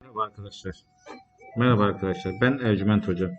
Merhaba arkadaşlar. Merhaba arkadaşlar. Ben Ercüment Hoca.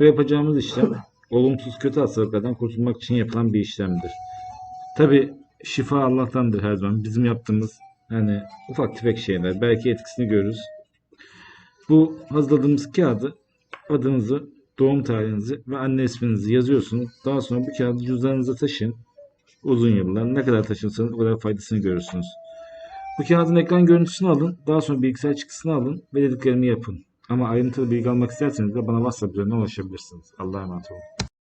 Bu yapacağımız işlem olumsuz kötü hastalıklardan kurtulmak için yapılan bir işlemdir. Tabi şifa Allah'tandır her zaman. Bizim yaptığımız hani ufak tefek şeyler. Belki etkisini görürüz. Bu hazırladığımız kağıdı adınızı, doğum tarihinizi ve anne isminizi yazıyorsunuz. Daha sonra bu kağıdı cüzdanınıza taşıyın. Uzun yıllar. Ne kadar taşınsanız o kadar faydasını görürsünüz. Bu kağıdın ekran görüntüsünü alın. Daha sonra bilgisayar çıktısını alın ve dediklerimi yapın. Ama ayrıntılı bilgi almak isterseniz de bana WhatsApp üzerinden ulaşabilirsiniz. Allah'a emanet olun.